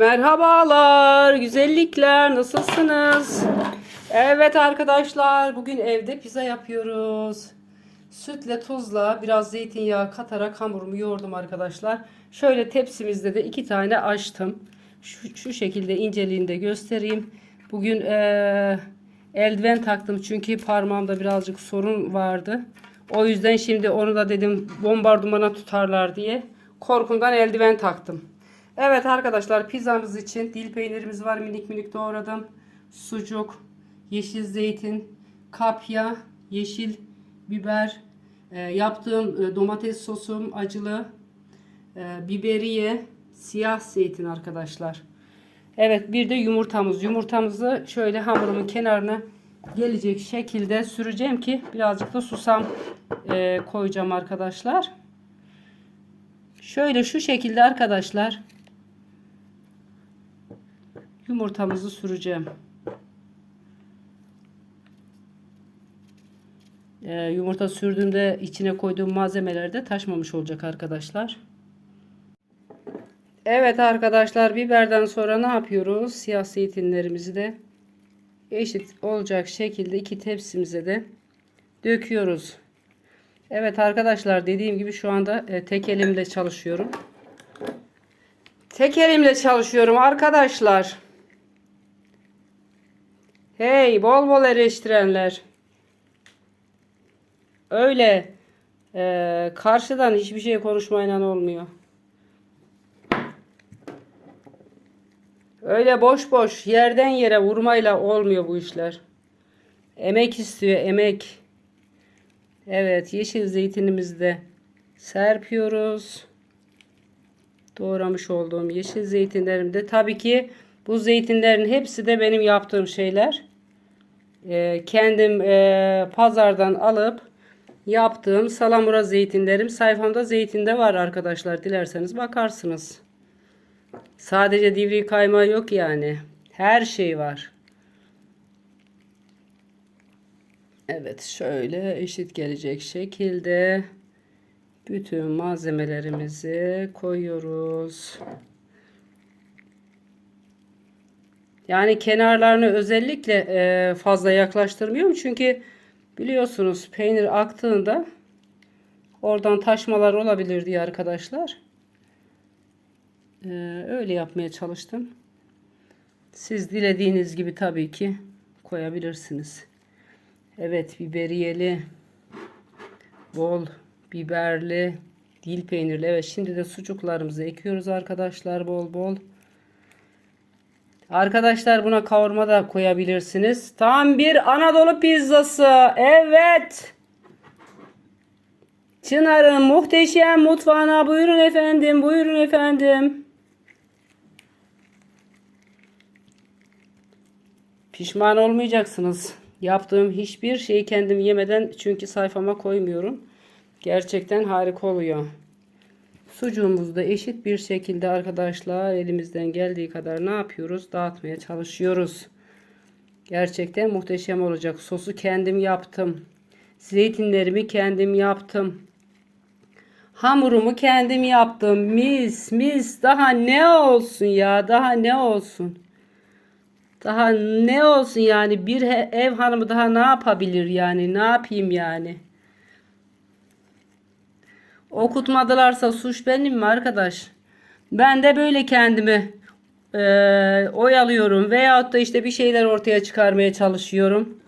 Merhabalar, güzellikler, nasılsınız? Evet arkadaşlar, bugün evde pizza yapıyoruz. Sütle, tuzla, biraz zeytinyağı katarak hamurumu yoğurdum arkadaşlar. Şöyle tepsimizde de iki tane açtım. Şu, şu şekilde inceliğinde göstereyim. Bugün eee, eldiven taktım çünkü parmağımda birazcık sorun vardı. O yüzden şimdi onu da dedim bombardımana tutarlar diye korkumdan eldiven taktım. Evet arkadaşlar pizzamız için dil peynirimiz var minik minik doğradım. Sucuk, yeşil zeytin, kapya, yeşil biber, e, yaptığım e, domates sosum acılı, e, biberiye, siyah zeytin arkadaşlar. Evet bir de yumurtamız. Yumurtamızı şöyle hamurumun kenarına gelecek şekilde süreceğim ki birazcık da susam e, koyacağım arkadaşlar. Şöyle şu şekilde arkadaşlar yumurtamızı süreceğim. Ee, yumurta sürdüğümde içine koyduğum malzemeler de taşmamış olacak arkadaşlar. Evet arkadaşlar biberden sonra ne yapıyoruz? Siyah zeytinlerimizi de eşit olacak şekilde iki tepsimize de döküyoruz. Evet arkadaşlar dediğim gibi şu anda e, tek elimle çalışıyorum. Tek elimle çalışıyorum arkadaşlar. Hey bol bol eleştirenler. Öyle e, karşıdan hiçbir şey konuşmayla olmuyor. Öyle boş boş yerden yere vurmayla olmuyor bu işler. Emek istiyor emek. Evet yeşil zeytinimizi de serpiyoruz. Doğramış olduğum yeşil zeytinlerim de tabii ki bu zeytinlerin hepsi de benim yaptığım şeyler. Ee, kendim e, pazardan alıp yaptığım salamura zeytinlerim sayfamda zeytinde var arkadaşlar. Dilerseniz bakarsınız. Sadece divri kaymağı yok yani. Her şey var. Evet şöyle eşit gelecek şekilde bütün malzemelerimizi koyuyoruz. Yani kenarlarını özellikle e, fazla yaklaştırmıyorum. Çünkü biliyorsunuz peynir aktığında oradan taşmalar olabilir diye arkadaşlar. E, öyle yapmaya çalıştım. Siz dilediğiniz gibi tabii ki koyabilirsiniz. Evet biberiyeli, bol biberli, dil peynirli. Evet şimdi de sucuklarımızı ekiyoruz arkadaşlar bol bol. Arkadaşlar buna kavurma da koyabilirsiniz. Tam bir Anadolu pizzası. Evet. Çınar'ın muhteşem mutfağına buyurun efendim. Buyurun efendim. Pişman olmayacaksınız. Yaptığım hiçbir şeyi kendim yemeden çünkü sayfama koymuyorum. Gerçekten harika oluyor. Sucuğumuzu da eşit bir şekilde arkadaşlar elimizden geldiği kadar ne yapıyoruz? Dağıtmaya çalışıyoruz. Gerçekten muhteşem olacak. Sosu kendim yaptım. Zeytinlerimi kendim yaptım. Hamurumu kendim yaptım. Mis mis. Daha ne olsun ya? Daha ne olsun? Daha ne olsun yani? Bir ev hanımı daha ne yapabilir yani? Ne yapayım yani? Okutmadılarsa suç benim mi arkadaş? Ben de böyle kendimi e, oyalıyorum veyahut da işte bir şeyler ortaya çıkarmaya çalışıyorum.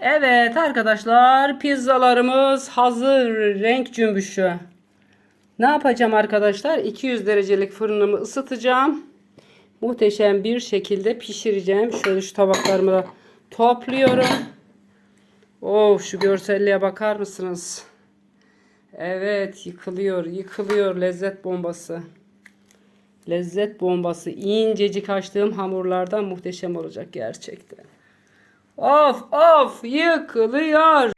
Evet arkadaşlar pizzalarımız hazır renk cümbüşü. Ne yapacağım arkadaşlar? 200 derecelik fırınımı ısıtacağım. Muhteşem bir şekilde pişireceğim. Şöyle şu tabaklarımı da topluyorum. Oh şu görselliğe bakar mısınız? Evet yıkılıyor yıkılıyor lezzet bombası. Lezzet bombası incecik açtığım hamurlardan muhteşem olacak gerçekten. Of of yıkılıyor.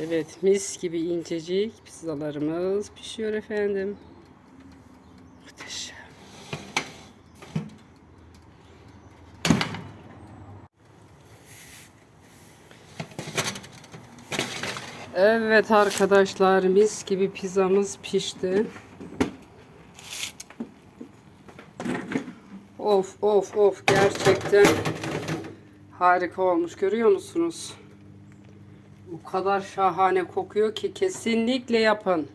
Evet mis gibi incecik pizzalarımız pişiyor efendim. Muhteşem. Evet arkadaşlar mis gibi pizzamız pişti. Of of of gerçekten harika olmuş görüyor musunuz? Bu kadar şahane kokuyor ki kesinlikle yapın.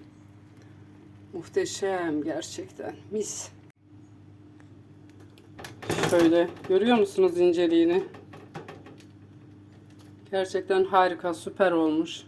Muhteşem gerçekten mis. Şöyle görüyor musunuz inceliğini? Gerçekten harika süper olmuş.